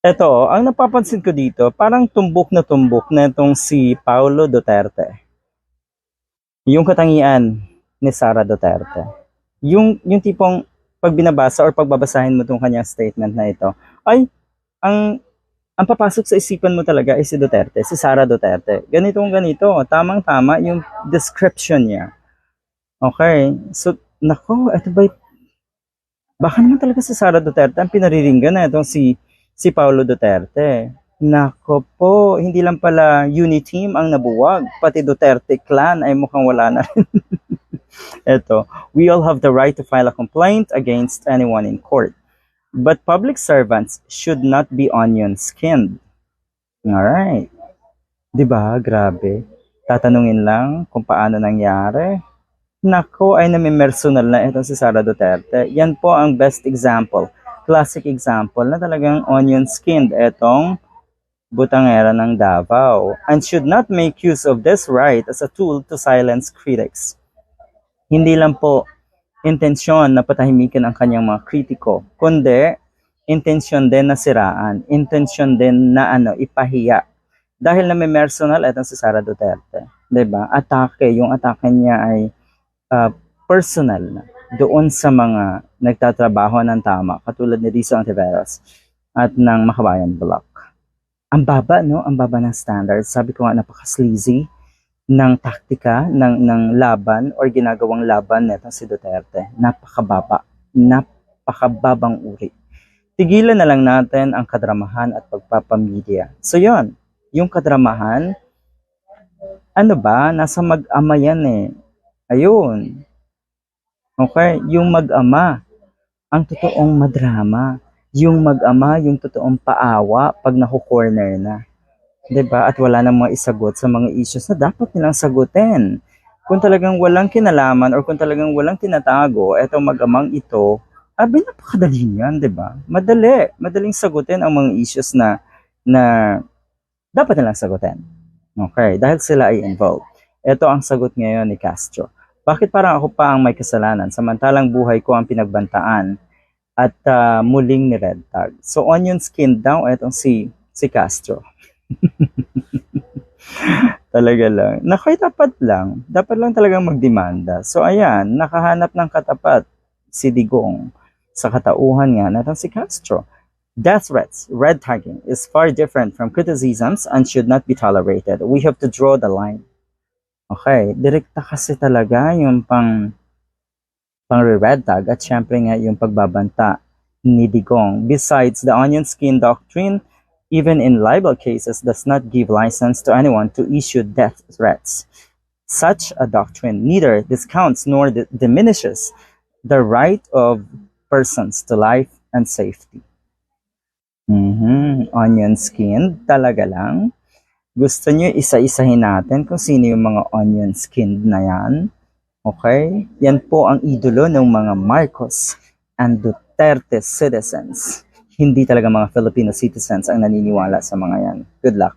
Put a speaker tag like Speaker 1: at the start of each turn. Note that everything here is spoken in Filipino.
Speaker 1: Eto, ang napapansin ko dito, parang tumbok na tumbok na itong si Paulo Duterte. Yung katangian ni Sara Duterte. Yung, yung tipong pag binabasa or pagbabasahin mo itong kanyang statement na ito, ay, ang ang papasok sa isipan mo talaga ay si Duterte, si Sara Duterte. Ganitong ganito, tamang-tama yung description niya. Okay, so, nako, ito ba, baka naman talaga si Sara Duterte ang pinariringgan na itong si si Paulo Duterte. Nako po, hindi lang pala Uniteam ang nabuwag, pati Duterte clan ay mukhang wala na rin. Ito, we all have the right to file a complaint against anyone in court. But public servants should not be onion-skinned. Alright. Di ba? Grabe. Tatanungin lang kung paano nangyari. Nako, ay namimersonal na ito si Sara Duterte. Yan po ang best example classic example na talagang onion skinned etong butangera ng Davao and should not make use of this right as a tool to silence critics. Hindi lang po intensyon na patahimikin ang kanyang mga kritiko, kundi intensyon din na siraan, intensyon din na ano, ipahiya. Dahil na may personal etong si Sara Duterte. 'di ba? Atake, yung atake niya ay uh, personal na doon sa mga nagtatrabaho ng tama, katulad ni Rizzo Antiveros at ng Makabayan Block. Ang baba, no? Ang baba ng standards. Sabi ko nga, napaka-sleazy ng taktika ng, ng laban or ginagawang laban nito si Duterte. Napakababa. Napakababang uri. Tigilan na lang natin ang kadramahan at pagpapamilya. So yon yung kadramahan, ano ba, nasa mag-ama yan eh. Ayun, Okay? Yung mag-ama, ang totoong madrama. Yung mag-ama, yung totoong paawa pag naku-corner na. 'Di ba? At wala nang mga isagot sa mga issues na dapat nilang sagutin. Kung talagang walang kinalaman or kung talagang walang tinatago, etong mag-amang ito, abi napakadali niyan, 'di ba? Madali, madaling sagutin ang mga issues na na dapat nilang sagutin. Okay, dahil sila ay involved. Ito ang sagot ngayon ni Castro. Bakit parang ako pa ang may kasalanan samantalang buhay ko ang pinagbantaan at uh, muling ni Red Tag. So onion skin daw itong si si Castro. Talaga lang. Nakay tapat lang. Dapat lang talagang magdemanda. So ayan, nakahanap ng katapat si Digong sa katauhan nga natang si Castro. Death threats, red tagging is far different from criticisms and should not be tolerated. We have to draw the line. Okay, direkta kasi talaga yung pang pang red tag at syempre nga yung pagbabanta ni Digong. Besides, the onion skin doctrine, even in libel cases, does not give license to anyone to issue death threats. Such a doctrine neither discounts nor diminishes the right of persons to life and safety. Mm-hmm. Onion skin, talaga lang. Gusto nyo isa-isahin natin kung sino yung mga onion skinned na yan? Okay? Yan po ang idolo ng mga Marcos and Duterte citizens. Hindi talaga mga Filipino citizens ang naniniwala sa mga yan. Good luck.